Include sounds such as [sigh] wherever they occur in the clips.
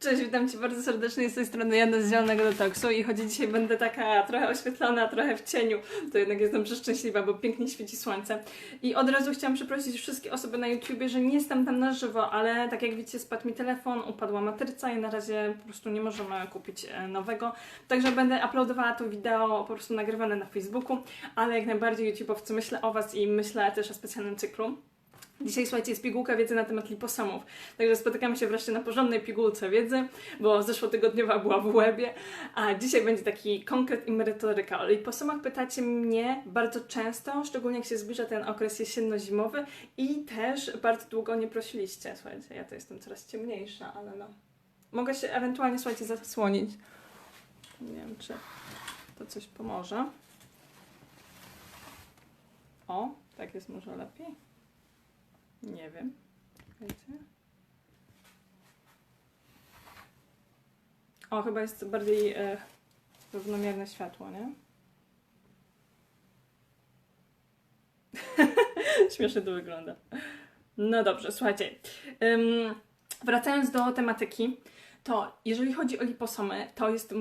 Cześć, witam Cię bardzo serdecznie z tej strony Jana z Zielonego Detoksu i choć dzisiaj będę taka trochę oświetlona, trochę w cieniu, to jednak jestem przeszczęśliwa, bo pięknie świeci słońce. I od razu chciałam przeprosić wszystkie osoby na YouTubie, że nie jestem tam na żywo, ale tak jak widzicie spadł mi telefon, upadła matryca i na razie po prostu nie możemy kupić e, nowego. Także będę uploadowała to wideo po prostu nagrywane na Facebooku, ale jak najbardziej YouTube'owcy myślę o Was i myślę też o specjalnym cyklu. Dzisiaj, słuchajcie, jest pigułka wiedzy na temat liposomów. Także spotykamy się wreszcie na porządnej pigułce wiedzy, bo zeszłotygodniowa była w łebie, a dzisiaj będzie taki konkret i merytoryka. O liposomach pytacie mnie bardzo często, szczególnie jak się zbliża ten okres jesienno-zimowy i też bardzo długo nie prosiliście. Słuchajcie, ja to jestem coraz ciemniejsza, ale no. Mogę się ewentualnie, słuchajcie, zasłonić. Nie wiem, czy to coś pomoże. O, tak jest może lepiej. Nie wiem. Czekajcie. O, chyba jest bardziej e, równomierne światło, nie? [laughs] Śmiesznie to wygląda. No dobrze, słuchajcie. Wracając do tematyki, to jeżeli chodzi o liposomy, to jest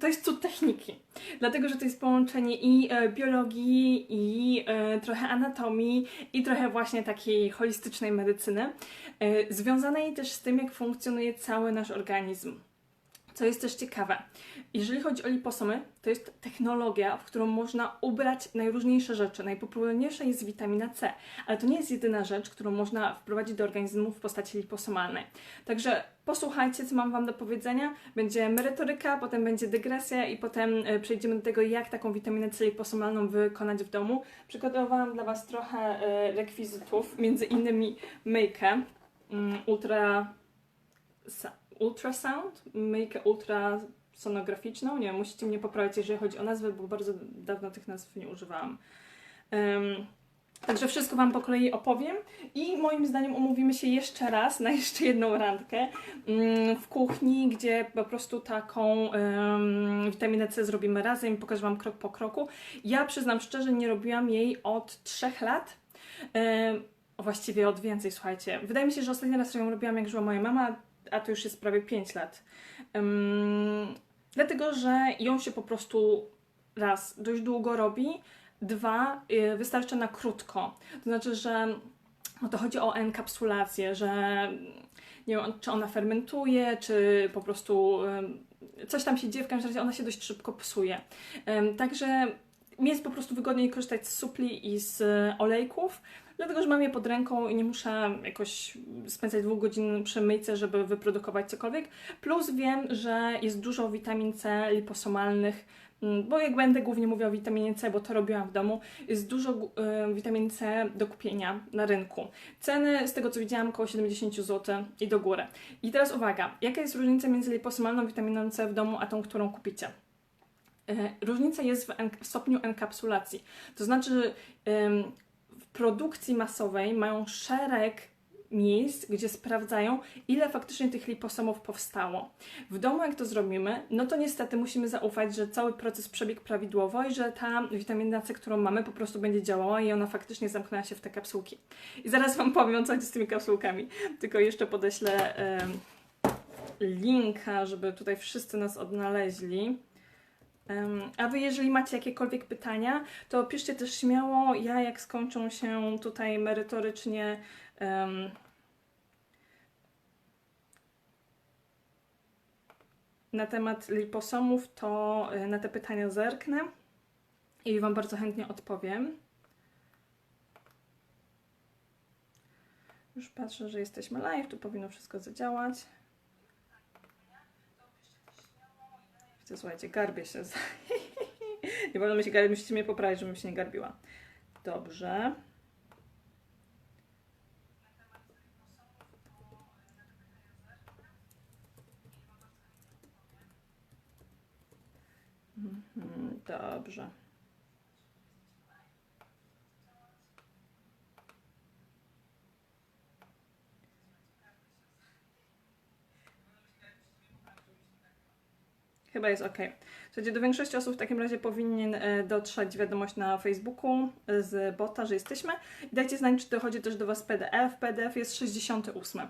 to jest cud techniki. Dlatego, że to jest połączenie i e, biologii, i e, trochę anatomii, i trochę właśnie takiej holistycznej medycyny, e, związanej też z tym, jak funkcjonuje cały nasz organizm. Co jest też ciekawe, jeżeli chodzi o liposomy, to jest technologia, w którą można ubrać najróżniejsze rzeczy. Najpopularniejsza jest witamina C, ale to nie jest jedyna rzecz, którą można wprowadzić do organizmu w postaci liposomalnej. Także posłuchajcie, co mam Wam do powiedzenia. Będzie merytoryka, potem będzie dygresja i potem e, przejdziemy do tego, jak taką witaminę C liposomalną wykonać w domu. Przygotowałam dla Was trochę e, rekwizytów, między innymi myjkę mm, ultra ultrasound, myjkę ultrasonograficzną. Nie musicie mnie poprawić, jeżeli chodzi o nazwę, bo bardzo dawno tych nazw nie używałam. Um, Także wszystko Wam po kolei opowiem i moim zdaniem umówimy się jeszcze raz na jeszcze jedną randkę um, w kuchni, gdzie po prostu taką um, witaminę C zrobimy razem i pokażę Wam krok po kroku. Ja przyznam szczerze, nie robiłam jej od trzech lat. Um, właściwie od więcej, słuchajcie. Wydaje mi się, że ostatni raz ją robiłam, jak żyła moja mama, a to już jest prawie 5 lat. Um, dlatego, że ją się po prostu raz dość długo robi, dwa y, wystarcza na krótko. To znaczy, że no to chodzi o enkapsulację, że nie wiem, czy ona fermentuje, czy po prostu coś tam się dzieje, w każdym razie ona się dość szybko psuje. Także mi jest po prostu wygodniej korzystać z supli i z olejków, dlatego że mam je pod ręką i nie muszę jakoś spędzać dwóch godzin przy myjce, żeby wyprodukować cokolwiek. Plus wiem, że jest dużo witamin C liposomalnych, mm, bo jak będę głównie mówiła o witaminie C, bo to robiłam w domu, jest dużo y, witaminy C do kupienia na rynku. Ceny, z tego co widziałam, około 70 zł i do góry. I teraz uwaga, jaka jest różnica między liposomalną witaminą C w domu, a tą, którą kupicie? Y, różnica jest w, w stopniu enkapsulacji. To znaczy, w produkcji masowej mają szereg miejsc, gdzie sprawdzają, ile faktycznie tych liposomów powstało. W domu, jak to zrobimy, no to niestety musimy zaufać, że cały proces przebiegł prawidłowo i że ta witamina C, którą mamy, po prostu będzie działała i ona faktycznie zamknęła się w te kapsułki. I zaraz Wam powiem, co chodzi z tymi kapsułkami. Tylko jeszcze podeślę linka, żeby tutaj wszyscy nas odnaleźli. A Wy, jeżeli macie jakiekolwiek pytania, to piszcie też śmiało. Ja, jak skończą się tutaj merytorycznie um, na temat liposomów, to e, na te pytania zerknę i Wam bardzo chętnie odpowiem. Już patrzę, że jesteśmy live, tu powinno wszystko zadziałać. Słuchajcie, garbię się. [laughs] nie wolno mi się garbić, musicie mnie poprawić, żebym się nie garbiła. Dobrze. Mhm, dobrze. Chyba jest ok. Słuchajcie, do większości osób w takim razie powinien e, dotrzeć wiadomość na Facebooku e, z bota, że jesteśmy. Dajcie znać, czy dochodzi też do Was PDF. PDF jest 68.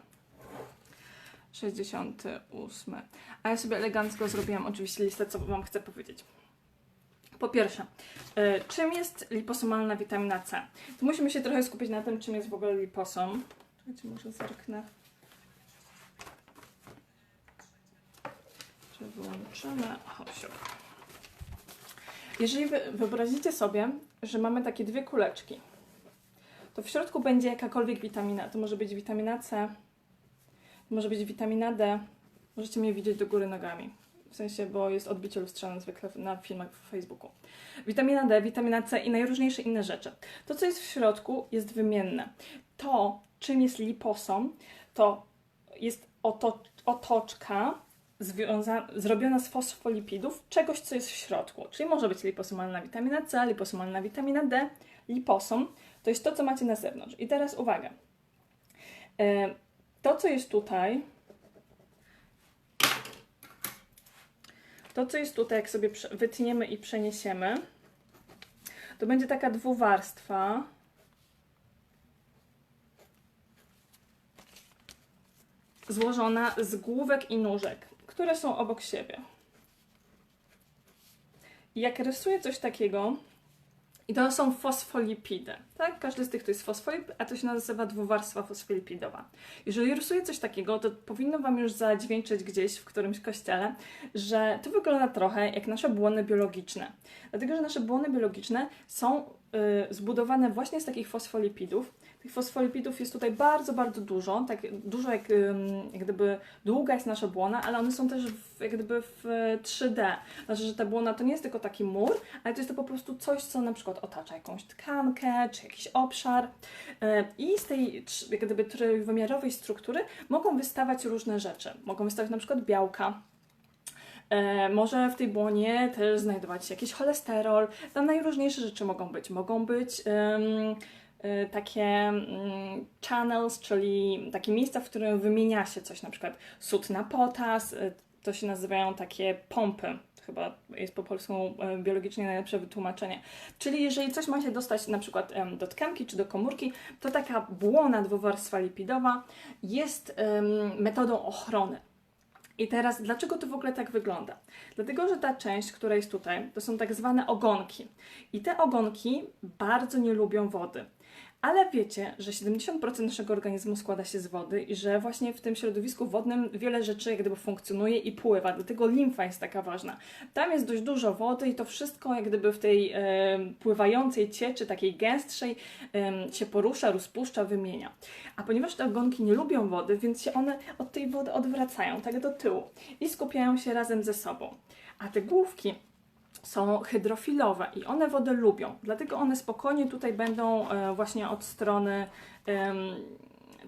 68. A ja sobie elegancko zrobiłam oczywiście listę, co Wam chcę powiedzieć. Po pierwsze, y, czym jest liposomalna witamina C? Tu musimy się trochę skupić na tym, czym jest w ogóle liposom. Czekajcie, może zerknę. Czy wyłączymy? Chodź. Jeżeli wy wyobrazicie sobie, że mamy takie dwie kuleczki, to w środku będzie jakakolwiek witamina. To może być witamina C, może być witamina D. Możecie mnie widzieć do góry nogami. W sensie, bo jest odbicie lustrzane zwykle na filmach w Facebooku. Witamina D, witamina C i najróżniejsze inne rzeczy. To, co jest w środku, jest wymienne. To, czym jest liposom, to jest oto otoczka zrobiona z fosfolipidów, czegoś, co jest w środku. Czyli może być liposomalna witamina C, liposomalna witamina D, liposom. To jest to, co macie na zewnątrz. I teraz uwaga. E, To, co jest tutaj, to, co jest tutaj, jak sobie wytniemy i przeniesiemy, to będzie taka dwuwarstwa. Złożona z główek i nóżek, które są obok siebie. Jak rysuję coś takiego, i to są fosfolipidy, tak? Każdy z tych to jest fosfolipid, a to się nazywa dwuwarstwa fosfolipidowa. Jeżeli rysuję coś takiego, to powinno Wam już zadźwięczyć gdzieś w którymś kościele, że to wygląda trochę jak nasze błony biologiczne. Dlatego, że nasze błony biologiczne są y, zbudowane właśnie z takich fosfolipidów. Tych fosfolipidów jest tutaj bardzo, bardzo dużo, tak dużo jak, jak gdyby długa jest nasza błona, ale one są też w, jak gdyby w 3D. Znaczy, że ta błona to nie jest tylko taki mur, ale to jest to po prostu coś, co na przykład otacza jakąś tkankę, czy jakiś obszar. Yy, I z tej jak gdyby trójwymiarowej struktury mogą wystawać różne rzeczy. Mogą wystawać na przykład białka, E, może w tej błonie też znajdować się jakiś cholesterol. Tam najróżniejsze rzeczy mogą być. Mogą być e, takie mm, channels, czyli takie miejsca, w którym wymienia się coś, na przykład sód na potas, e, to się nazywają takie pompy. Chyba jest po polsku e, biologicznie najlepsze wytłumaczenie. Czyli jeżeli coś ma się dostać na przykład do tkanki czy do komórki, to taka błona dwuwarstwa lipidowa jest metodą ochrony. I teraz, dlaczego to w ogóle tak wygląda? Dlatego, że ta część, która jest tutaj, to są tak zwane ogonki. I te ogonki bardzo nie lubią wody. Ale wiecie, że 70% naszego organizmu składa się z wody i że właśnie w tym środowisku wodnym wiele rzeczy jak gdyby funkcjonuje i pływa, dlatego limfa jest taka ważna. Tam jest dość dużo wody i to wszystko jak gdyby w tej e, pływającej cieczy, takiej gęstszej em, się porusza, rozpuszcza, wymienia. A ponieważ te ogonki nie lubią wody, więc się one od tej wody odwracają, tak do tyłu i skupiają się razem ze sobą. A te główki są hydrofilowe i one wodę lubią, dlatego one spokojnie tutaj będą e, właśnie od strony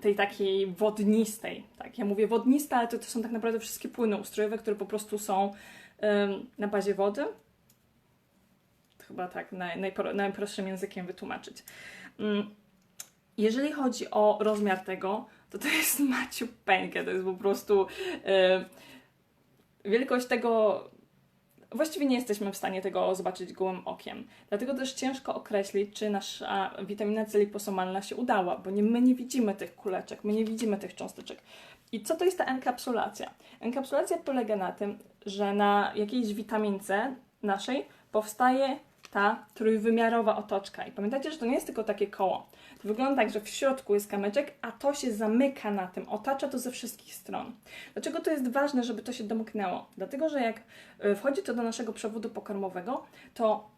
tej takiej wodnistej. Tak, ja mówię wodnista, ale to, to są tak naprawdę wszystkie płyny ustrojowe, które po prostu są na bazie wody. Chyba tak naj, najpro, najprostszym językiem wytłumaczyć. Mm, jeżeli chodzi o rozmiar tego, to to jest [laughs] maciupeńkie, to jest po prostu wielkość tego Właściwie nie jesteśmy w stanie tego zobaczyć gołym okiem. Dlatego też ciężko określić, czy nasza witamina C liposomalna się udała, bo nie, my nie widzimy tych kuleczek, my nie widzimy tych cząsteczek. I co to jest ta enkapsulacja? Enkapsulacja polega na tym, że na jakiejś witamince naszej powstaje ta trójwymiarowa otoczka. I pamiętajcie, że to nie jest tylko takie koło. To wygląda tak, że w środku jest kamyczek, a to się zamyka na tym, otacza to ze wszystkich stron. Dlaczego to jest ważne, żeby to się domknęło? Dlatego, że jak y, wchodzi to do naszego przewodu pokarmowego, to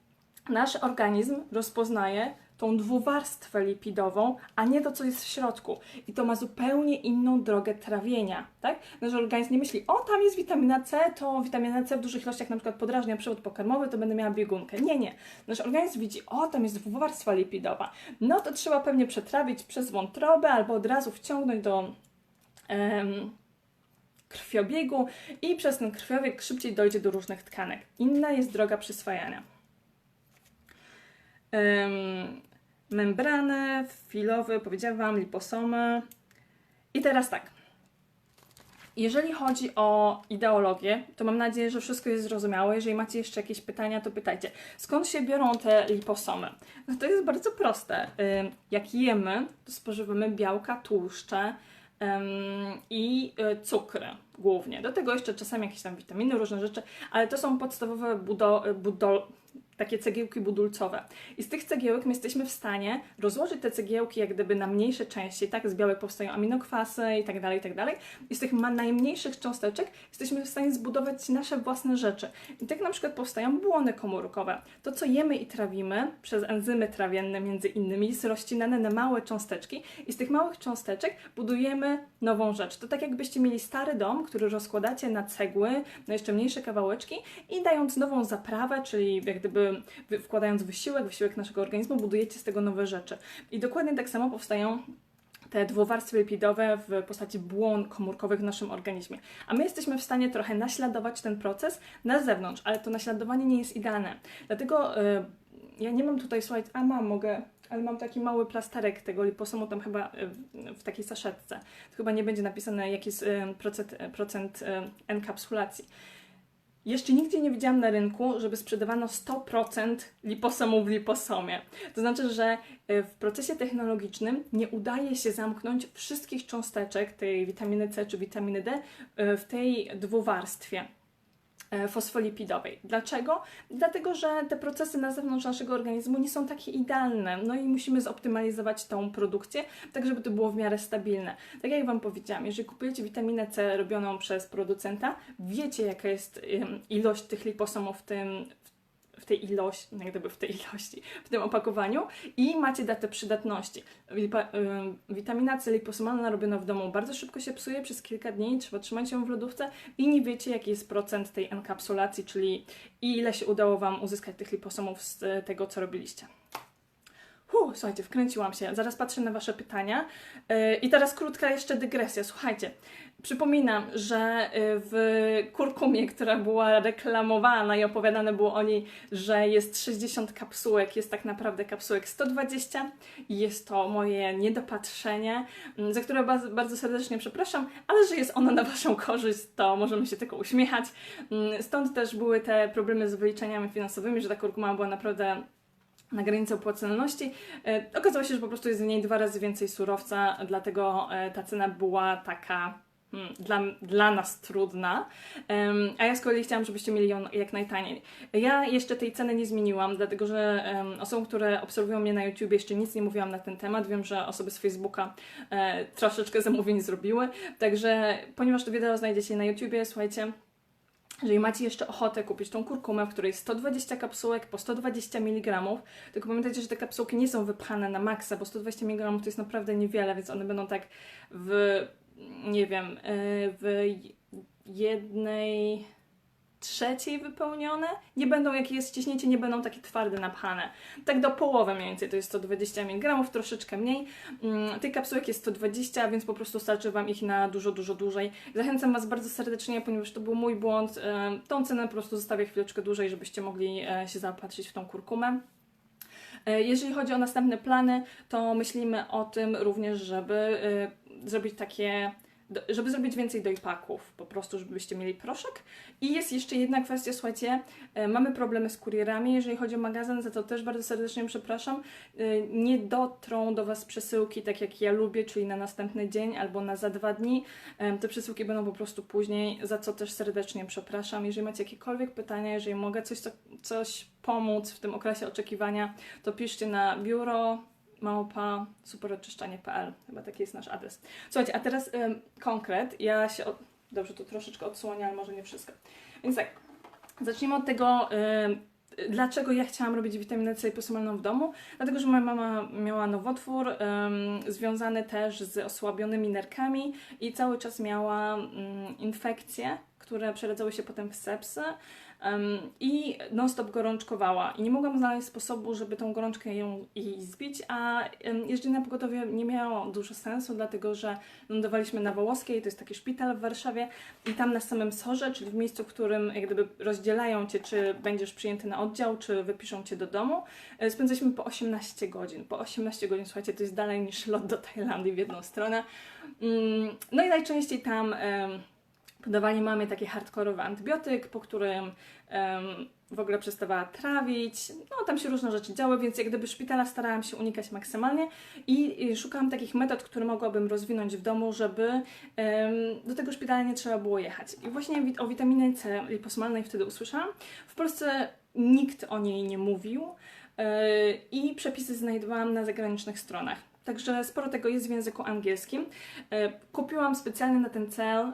nasz organizm rozpoznaje tą dwuwarstwę lipidową, a nie to, co jest w środku. I to ma zupełnie inną drogę trawienia, tak? Nasz organizm nie myśli, o, tam jest witamina C, to witamina C w dużych ilościach na przykład podrażnia przewód pokarmowy, to będę miała biegunkę. Nie, nie. Nasz organizm widzi, o, tam jest dwuwarstwa lipidowa. No to trzeba pewnie przetrawić przez wątrobę albo od razu wciągnąć do... em, krwiobiegu i przez ten krwiobieg szybciej dojdzie do różnych tkanek. Inna jest droga przyswajania. Ym, membrany, filowy, powiedziałam Wam, liposomy. I teraz tak. Jeżeli chodzi o ideologię, to mam nadzieję, że wszystko jest zrozumiałe. Jeżeli macie jeszcze jakieś pytania, to pytajcie. Skąd się biorą te liposomy? No to jest bardzo proste. Jak jemy, to spożywamy białka, tłuszcze, i e, cukry głównie. Do tego jeszcze czasami jakieś tam witaminy, różne rzeczy, ale to są podstawowe budo, budo, takie cegiełki budulcowe. I z tych cegiełek my jesteśmy w stanie rozłożyć te cegiełki jak gdyby na mniejsze części, tak? Z białek powstają aminokwasy i tak dalej, i tak dalej. I z tych najmniejszych cząsteczek jesteśmy w stanie zbudować nasze własne rzeczy. I tak na przykład powstają błony komórkowe. To, co jemy i trawimy przez enzymy trawienne między innymi, jest rozcinane na małe cząsteczki i z tych małych cząsteczek budujemy nową rzecz. To tak jakbyście mieli stary dom, który rozkładacie na cegły, na jeszcze mniejsze kawałeczki i dając nową zaprawę, czyli jak gdyby wkładając wysiłek, wysiłek naszego organizmu, budujecie z tego nowe rzeczy. I dokładnie tak samo powstają te dwuwarstwy lipidowe w postaci błon komórkowych w naszym organizmie. A my jesteśmy w stanie trochę naśladować ten proces na zewnątrz, ale to naśladowanie nie jest idealne. Dlatego yy, ja nie mam tutaj, słuchajcie, a mam, mogę, ale mam taki mały plasterek tego liposomu tam chyba w, w takiej saszetce. To chyba nie będzie napisane jaki jest procent, procent enkapsulacji. Jeszcze nigdzie nie widziałam na rynku, żeby sprzedawano 100% liposomu w liposomie. To znaczy, że e, w procesie technologicznym nie udaje się zamknąć wszystkich cząsteczek tej witaminy C czy witaminy D e, w tej dwuwarstwie. E, fosfolipidowej. Dlaczego? Dlatego, że te procesy na zewnątrz naszego organizmu nie są takie idealne, no i musimy zoptymalizować tą produkcję, tak żeby to było w miarę stabilne. Tak jak Wam powiedziałam, jeżeli kupujecie witaminę C robioną przez producenta, wiecie jaka jest ilość tych liposomów w tym, w tej ilości, no gdyby w tej ilości, w tym opakowaniu i macie datę przydatności. Witamina C liposomalna robiona w domu bardzo szybko się psuje, przez kilka dni trzeba trzymać ją w lodówce i nie wiecie jaki jest procent tej enkapsulacji, czyli ile się udało Wam uzyskać tych liposomów z tego, co robiliście. Huh, słuchajcie, wkręciłam się. Zaraz patrzę na Wasze pytania. Yy, I teraz krótka jeszcze dygresja. Słuchajcie, Przypominam, że y, w kurkumie, która była reklamowana i opowiadane było o niej, że jest 60 kapsułek, jest tak naprawdę kapsułek 120. Jest to moje niedopatrzenie, za które bardzo serdecznie przepraszam, ale że jest ono na Waszą korzyść, to możemy się tylko uśmiechać. Stąd też były te problemy z wyliczeniami finansowymi, że ta kurkuma była naprawdę na granicy opłacalności. E, okazało się, że po prostu jest w niej dwa razy więcej surowca, dlatego e, ta cena była taka Hmm, dla, dla nas trudna, um, a ja z kolei chciałam, żebyście mieli ją jak najtaniej. Ja jeszcze tej ceny nie zmieniłam, dlatego że um, osobom, które obserwują mnie na YouTube jeszcze nic nie mówiłam na ten temat. Wiem, że osoby z Facebooka e, troszeczkę zamówień zrobiły, także ponieważ to wideo znajdziecie na YouTubie, słuchajcie, jeżeli macie jeszcze ochotę kupić tą kurkumę, w której jest 120 kapsułek po 120 mg, tylko pamiętajcie, że te kapsułki nie są wypchane na maksa, bo 120 mg to jest naprawdę niewiele, więc one będą tak w nie wiem, y, w jednej trzeciej wypełnione, nie będą, jak je ściśniecie, nie będą takie twarde, napchane. Tak do połowy mniej więcej, to jest 120 mg, troszeczkę mniej. Mm, tych kapsułek jest 120, więc po prostu starczy Wam ich na dużo, dużo dłużej. Zachęcam Was bardzo serdecznie, ponieważ to był mój błąd. Tą cenę po prostu zostawię chwileczkę dłużej, żebyście mogli e, się zaopatrzyć w tą kurkumę. E, jeżeli chodzi o następne plany, to myślimy o tym również, żeby e, zrobić takie żeby zrobić więcej dojpaków, po prostu, żebyście mieli proszek. I jest jeszcze jedna kwestia, słuchajcie, e, mamy problemy z kurierami, jeżeli chodzi o magazyn, za to też bardzo serdecznie przepraszam. Nie dotrą do Was przesyłki tak jak ja lubię, czyli na następny dzień albo na za dwa dni. Te przesyłki będą po prostu później, za co też serdecznie przepraszam. Jeżeli macie jakiekolwiek pytania, jeżeli mogę coś, coś pomóc w tym okresie oczekiwania, to piszcie na biuro małpa superoczyszczanie.pl. Chyba taki jest nasz adres. Słuchajcie, a teraz ym, konkret. Ja się. Od... Dobrze, tu troszeczkę odsłonię, ale może nie wszystko. Więc tak, zacznijmy od tego. Dlaczego ja chciałam robić witaminę C posumalną w domu? Dlatego, że moja mama miała nowotwór związany też z osłabionymi nerkami i cały czas miała um, infekcje, które przeradzały się potem w sepsy um, i non-stop gorączkowała. I nie mogłam znaleźć sposobu, żeby tą gorączkę ją jej zbić, a um, jeżdżenie na pogotowie nie miało dużo sensu, dlatego że lądowaliśmy na Wołoskiej, to jest taki szpital w Warszawie i tam na samym sorze, czyli w miejscu, w którym jak gdyby rozdzielają Cię, czy będziesz przyjęty na oddział, czy wypiszą Cię do domu, e, spędzaliśmy po 18 godzin. Po 18 godzin, słuchajcie, to jest dalej niż lot do Tajlandii w jedną stronę. Mm, no i najczęściej tam Podawali mamie taki hardkorowy antybiotyk, po którym em, w ogóle przestawała trawić. No, tam się różne rzeczy działy, więc jak gdyby szpitala starałam się unikać maksymalnie i, i szukałam takich metod, które mogłabym rozwinąć w domu, żeby em, do tego szpitala nie trzeba było jechać. I właśnie o witaminie C liposmalnej wtedy usłyszałam. W Polsce nikt o niej nie mówił yy, i przepisy znajdowałam na zagranicznych stronach. Także sporo tego jest w języku angielskim. E, Kupiłam specjalnie na ten cel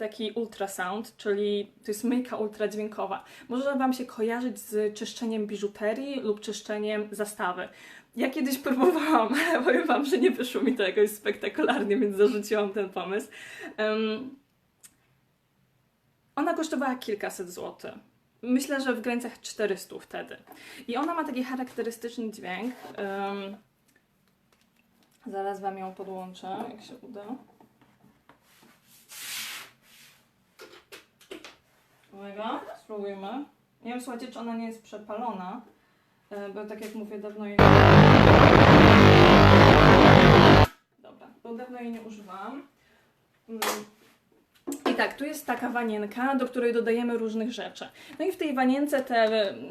taki ultrasound, czyli to jest myjka ultradźwiękowa. Może Wam się kojarzyć z czyszczeniem biżuterii lub czyszczeniem zastawy. Ja kiedyś [laughs] próbowałam, ale powiem Wam, że nie wyszło mi to jakoś spektakularnie, więc zarzuciłam ten pomysł. Em, ona kosztowała kilkaset złotych. Myślę, że w granicach 400 wtedy. I ona ma taki charakterystyczny dźwięk. em, Zaraz Wam ją podłączę, jak się uda. Uwaga, spróbujmy. Nie wiem, słuchajcie, czy ona nie jest przepalona, e, bo tak jak mówię, dawno jej. Dobra, bo dawno jej nie używałam. Tak, tu jest taka wanienka, do której dodajemy różnych rzeczy. No i w tej wanience te,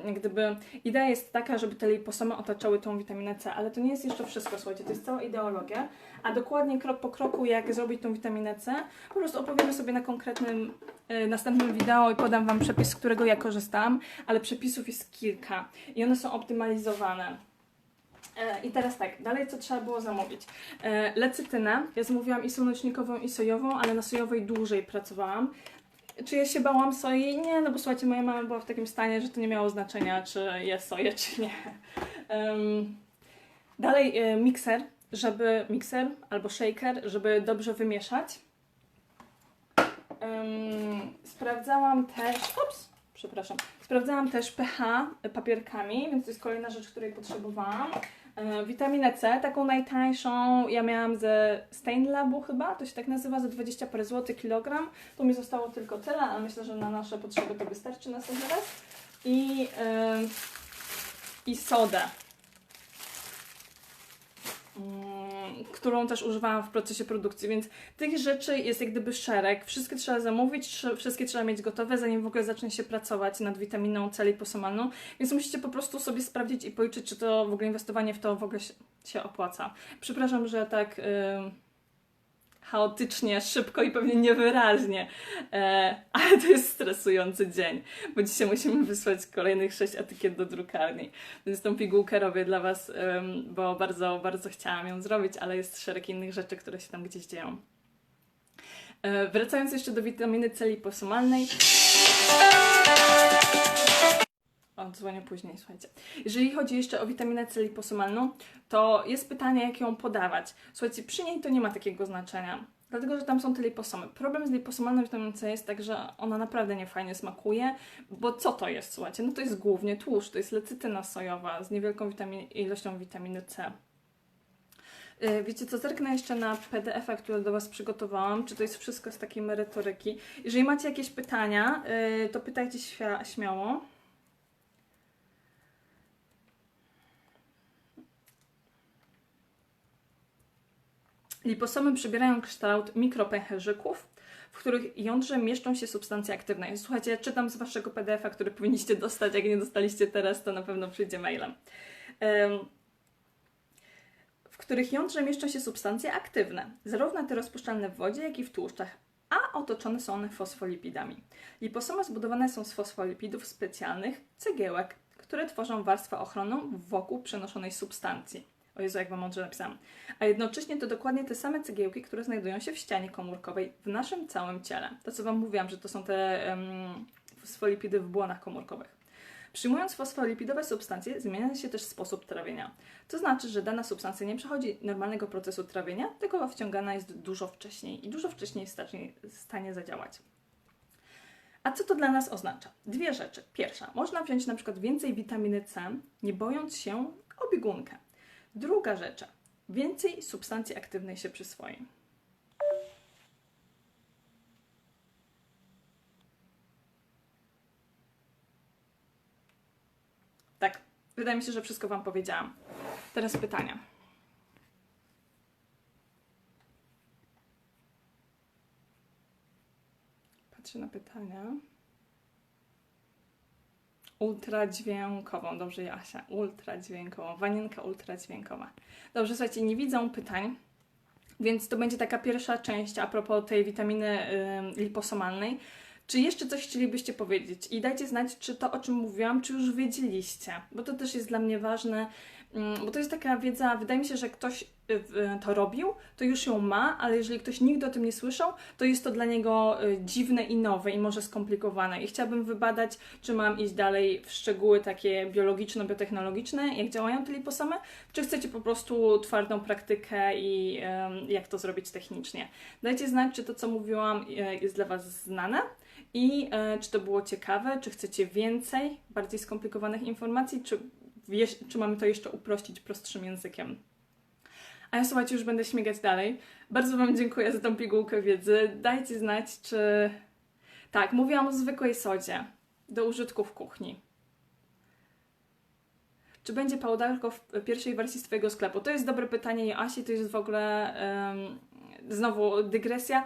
e, gdyby, idea jest taka, żeby te liposomy otaczały tą witaminę C, ale to nie jest jeszcze wszystko, słuchajcie, to jest cała ideologia, a dokładnie krok po kroku, jak zrobić tą witaminę C, po prostu opowiemy sobie na konkretnym, e, następnym wideo i podam Wam przepis, z którego ja korzystam, ale przepisów jest kilka i one są optymalizowane. E, I teraz tak, dalej co trzeba było zamówić? E, lecytynę, ja zamówiłam i słonecznikową i sojową, ale na sojowej dłużej pracowałam. Czy ja się bałam soi? Nie, no bo słuchajcie, moja mama była w takim stanie, że to nie miało znaczenia, czy jest soję, czy nie. Em, dalej e, mikser, żeby, mikser albo shaker, żeby dobrze wymieszać. Em, sprawdzałam też, ups, przepraszam, sprawdzałam też pH papierkami, więc to jest kolejna rzecz, której potrzebowałam. E, Witaminę C, taką najtańszą, ja miałam ze Stain Labu chyba, to się tak nazywa, za 20 parę złotych kilogram. Tu mi zostało tylko tyle, ale myślę, że na nasze potrzeby to wystarczy następny raz. I, e, i sodę. Mm, którą też używałam w procesie produkcji, więc tych rzeczy jest jak gdyby szereg. Wszystkie trzeba zamówić, wszystkie trzeba mieć gotowe, zanim w ogóle zacznie się pracować nad witaminą C liposomalną, więc musicie po prostu sobie sprawdzić i policzyć, czy to w ogóle inwestowanie w to w ogóle się, opłaca. Przepraszam, że tak... ym, chaotycznie, szybko i pewnie niewyraźnie, e, ale to jest stresujący dzień, bo dzisiaj musimy wysłać kolejnych sześć etykiet do drukarni. Więc tą pigułkę robię dla Was, bo bardzo, bardzo chciałam ją zrobić, ale jest szereg innych rzeczy, które się tam gdzieś dzieją. E, wracając jeszcze do witaminy C liposomalnej. O, dzwonię później, słuchajcie. Jeżeli chodzi jeszcze o witaminę C liposomalną, to jest pytanie, jak ją podawać. Słuchajcie, przy niej to nie ma takiego znaczenia, dlatego że tam są te liposomy. Problem z liposomalną witaminą C jest tak, że ona naprawdę nie fajnie smakuje, bo co to jest, słuchajcie? No to jest głównie tłuszcz, to jest lecytyna sojowa z niewielką witamin- ilością witaminy C. Yy, Wiecie co, zerknę jeszcze na PDF-a, który do Was przygotowałam, czy to jest wszystko z takiej merytoryki. Jeżeli macie jakieś pytania, yy, to pytajcie śmia- śmiało. Liposomy przybierają kształt mikropęcherzyków, w których jądrze mieszczą się substancje aktywne. Słuchajcie, ja czytam z Waszego PDF-a, który powinniście dostać. Jak nie dostaliście teraz, to na pewno przyjdzie mailem. Em, w których jądrze mieszczą się substancje aktywne, zarówno te rozpuszczalne w wodzie, jak i w tłuszczach, a otoczone są one fosfolipidami. Liposomy zbudowane są z fosfolipidów specjalnych, cegiełek, które tworzą warstwę ochronną wokół przenoszonej substancji. O Jezu, jak Wam mądrze napisałam. A jednocześnie to dokładnie te same cegiełki, które znajdują się w ścianie komórkowej w naszym całym ciele. To, co Wam mówiłam, że to są te um, fosfolipidy w błonach komórkowych. Przyjmując fosfolipidowe substancje, zmienia się też sposób trawienia. To znaczy, że dana substancja nie przechodzi normalnego procesu trawienia, tylko wciągana jest dużo wcześniej i dużo wcześniej stanie, w stanie zadziałać. A co to dla nas oznacza? Dwie rzeczy. Pierwsza, można wziąć na przykład więcej witaminy C, nie bojąc się o biegunkę. Druga rzecz, więcej substancji aktywnej się przyswoi. Tak, wydaje mi się, że wszystko Wam powiedziałam. Teraz pytania. Patrzę na pytania. Ultradźwiękową, dobrze Jasia, ultradźwiękową, wanienka ultradźwiękowa. Dobrze, słuchajcie, nie widzą pytań, więc to będzie taka pierwsza część a propos tej witaminy y, liposomalnej. Czy jeszcze coś chcielibyście powiedzieć? I dajcie znać, czy to, o czym mówiłam, czy już wiedzieliście, bo to też jest dla mnie ważne, bo to jest taka wiedza, wydaje mi się, że ktoś y, y, to robił, to już ją ma, ale jeżeli ktoś nigdy o tym nie słyszał, to jest to dla niego y, dziwne i nowe i może skomplikowane. I chciałabym wybadać, czy mam iść dalej w szczegóły takie biologiczno-biotechnologiczne, jak działają te liposomy, czy chcecie po prostu twardą praktykę i jak to zrobić technicznie. Dajcie znać, czy to, co mówiłam, e, jest dla Was znane. I e, czy to było ciekawe, czy chcecie więcej, bardziej skomplikowanych informacji, czy, czy mamy to jeszcze uprościć prostszym językiem. A ja słuchajcie, już będę śmigać dalej. Bardzo Wam dziękuję za tą pigułkę wiedzy. Dajcie znać, czy. Tak, mówiłam o zwykłej sodzie do użytku w kuchni. Czy będzie pałdarko w pierwszej wersji z Twojego sklepu? To jest dobre pytanie, Joasi, to jest w ogóle. em, Znowu dygresja.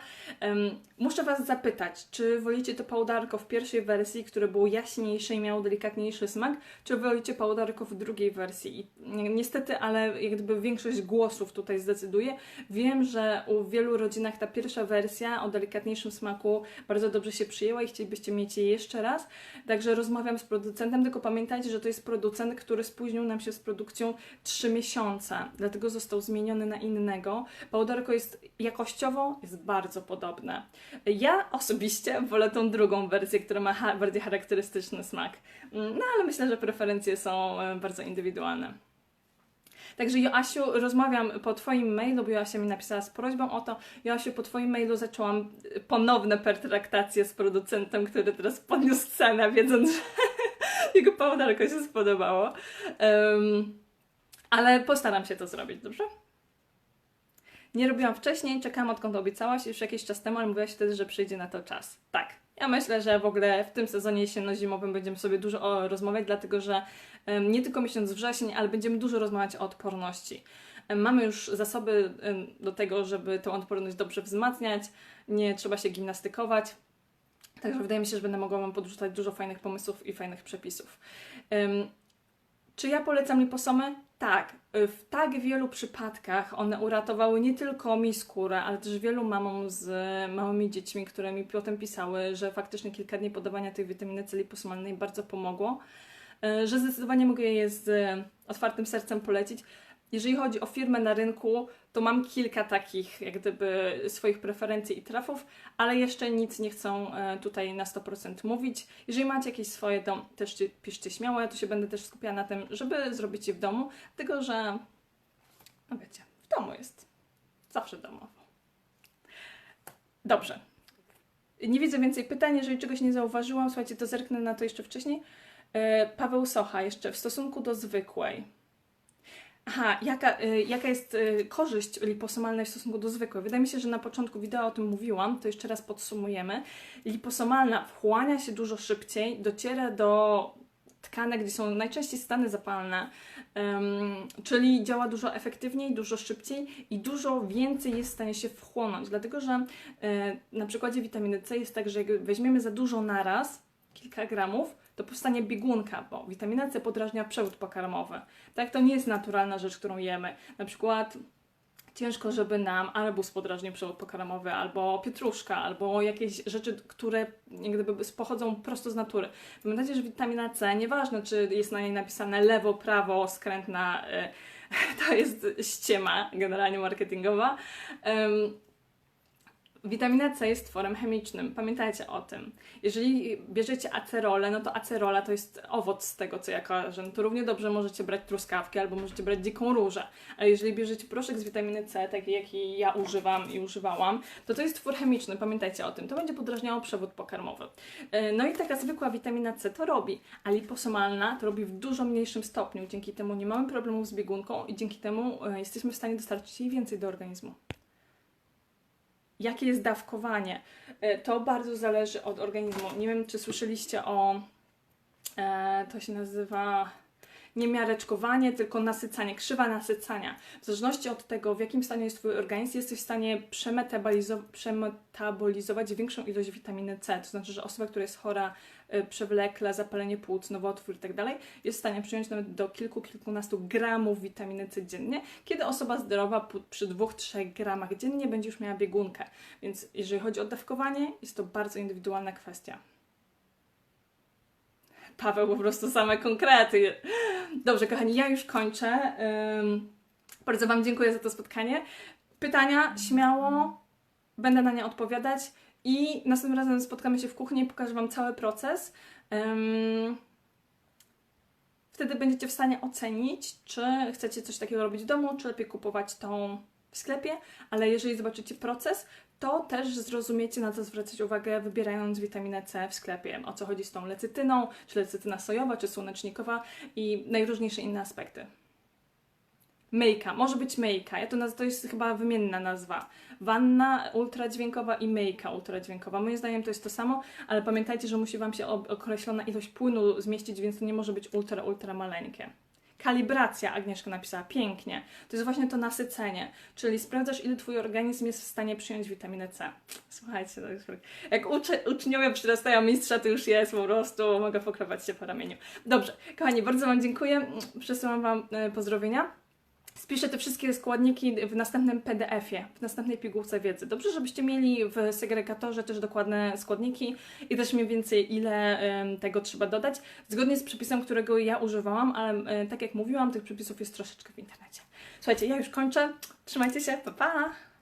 Muszę Was zapytać, czy wolicie to pałdarko w pierwszej wersji, które było jaśniejsze i miało delikatniejszy smak, czy wolicie pałdarko w drugiej wersji? Niestety, ale jak gdyby większość głosów tutaj zdecyduje. Wiem, że u wielu rodzinach ta pierwsza wersja o delikatniejszym smaku bardzo dobrze się przyjęła i chcielibyście mieć jej jeszcze raz. Także rozmawiam z producentem, tylko pamiętajcie, że to jest producent, który spóźnił nam się z produkcją 3 miesiące, dlatego został zmieniony na innego. Pałdarko jest jakościowo jest bardzo podobne. Ja osobiście wolę tą drugą wersję, która ma ha- bardziej charakterystyczny smak. Mm, No ale myślę, że preferencje są e, bardzo indywidualne. Także Joasiu, rozmawiam po Twoim mailu, bo Joasia mi napisała z prośbą o to. Joasiu, po Twoim mailu zaczęłam e, ponowne pertraktacje z producentem, który teraz podniósł cenę, wiedząc, że [laughs] jego pałdarko się spodobało. Em, ale postaram się to zrobić, dobrze? Nie robiłam wcześniej, czekałam odkąd obiecałaś już jakiś czas temu, ale mówiłaś wtedy, że przyjdzie na to czas. Tak. Ja myślę, że w ogóle w tym sezonie jesienno-zimowym będziemy sobie dużo rozmawiać, dlatego że nie tylko miesiąc wrzesień, ale będziemy dużo rozmawiać o odporności. Mamy już zasoby do tego, żeby tę odporność dobrze wzmacniać, nie trzeba się gimnastykować. Także wydaje mi się, że będę mogła Wam podrzucać dużo fajnych pomysłów i fajnych przepisów. Czy ja polecam liposomy? Tak. W tak wielu przypadkach one uratowały nie tylko mi skórę, ale też wielu mamom z małymi dziećmi, które mi potem pisały, że faktycznie kilka dni podawania tej witaminy C liposomalnej bardzo pomogło, e, że zdecydowanie mogę je z e, otwartym sercem polecić. Jeżeli chodzi o firmę na rynku, to mam kilka takich jak gdyby swoich preferencji i trafów, ale jeszcze nic nie chcę e, tutaj na 100% mówić. Jeżeli macie jakieś swoje, to też ci- piszcie śmiało, ja tu się będę też skupiała na tym, żeby zrobić je w domu, tylko że, no wiecie, w domu jest zawsze domowo. Dobrze. Nie widzę więcej pytań, jeżeli czegoś nie zauważyłam, słuchajcie, to zerknę na to jeszcze wcześniej. E, Paweł Socha jeszcze, w stosunku do zwykłej. Aha, jaka, y, jaka jest y, korzyść liposomalnej w stosunku do zwykłej? Wydaje mi się, że na początku wideo o tym mówiłam, to jeszcze raz podsumujemy. Liposomalna wchłania się dużo szybciej, dociera do tkanek, gdzie są najczęściej stany zapalne, czyli działa dużo efektywniej, dużo szybciej i dużo więcej jest w stanie się wchłonąć, dlatego że e, na przykładzie witaminy C jest tak, że jak weźmiemy za dużo naraz, kilka gramów, to powstanie biegunka, bo witamina C podrażnia przewód pokarmowy. Tak, to nie jest naturalna rzecz, którą jemy. Na przykład ciężko, żeby nam arbuz podrażnił przewód pokarmowy, albo pietruszka, albo jakieś rzeczy, które gdyby pochodzą prosto z natury. Pamiętajcie, że witamina C, nieważne czy jest na niej napisane lewo, prawo, skrętna, y, [laughs] to jest ściema generalnie marketingowa. Witamina C jest tworem chemicznym, pamiętajcie o tym. Jeżeli bierzecie acerolę, no to acerola to jest owoc z tego, co ja kojarzę. No to równie dobrze możecie brać truskawki albo możecie brać dziką różę. A jeżeli bierzecie proszek z witaminy C, taki jaki ja używam i używałam, to to jest twór chemiczny, pamiętajcie o tym. To będzie podrażniało przewód pokarmowy. E, No i taka zwykła witamina C to robi, a liposomalna to robi w dużo mniejszym stopniu. Dzięki temu nie mamy problemów z biegunką i dzięki temu e, jesteśmy w stanie dostarczyć jej więcej do organizmu. Jakie jest dawkowanie? E, To bardzo zależy od organizmu. Nie wiem, czy słyszeliście o. E, to się nazywa. nie miareczkowanie, tylko nasycanie, krzywa nasycania. W zależności od tego, w jakim stanie jest Twój organizm, jesteś w stanie przemetabolizo- przemetabolizować większą ilość witaminy C. To znaczy, że osoba, która jest chora przewlekle, zapalenie płuc, nowotwór i tak jest w stanie przyjąć nawet do kilku, kilkunastu gramów witaminy C dziennie, kiedy osoba zdrowa przy dwóch, trzech gramach dziennie będzie już miała biegunkę. Więc jeżeli chodzi o dawkowanie, jest to bardzo indywidualna kwestia. Paweł po prostu same konkrety. Dobrze, kochani, ja już kończę. Bardzo Wam dziękuję za to spotkanie. Pytania śmiało, będę na nie odpowiadać i następnym razem spotkamy się w kuchni i pokażę Wam cały proces. Wtedy będziecie w stanie ocenić, czy chcecie coś takiego robić w domu, czy lepiej kupować tą w sklepie, ale jeżeli zobaczycie proces, to też zrozumiecie, na co zwracać uwagę, wybierając witaminę C w sklepie. O co chodzi z tą lecytyną, czy lecytyna sojowa, czy słonecznikowa i najróżniejsze inne aspekty. Myjka, może być myjka. Ja to, naz- to jest chyba wymienna nazwa. Wanna ultradźwiękowa i myjka ultradźwiękowa. Moim zdaniem to jest to samo, ale pamiętajcie, że musi Wam się ob- określona ilość płynu zmieścić, więc to nie może być ultra, ultra maleńkie. Kalibracja, Agnieszka napisała, pięknie. To jest właśnie to nasycenie, czyli sprawdzasz, ile Twój organizm jest w stanie przyjąć witaminę C. Słuchajcie, to jest... jak ucze, uczniowie przyrastają mistrza, to już jest po prostu, mogę poklepać się po ramieniu. Dobrze, kochani, bardzo Wam dziękuję, przesyłam Wam e, pozdrowienia. Spiszę te wszystkie składniki w następnym PDF-ie, w następnej pigułce wiedzy. Dobrze, żebyście mieli w segregatorze też dokładne składniki i też mniej więcej ile tego trzeba dodać, zgodnie z przepisem, którego ja używałam, ale tak jak mówiłam, tych przepisów jest troszeczkę w internecie. Słuchajcie, ja już kończę. Trzymajcie się, pa pa!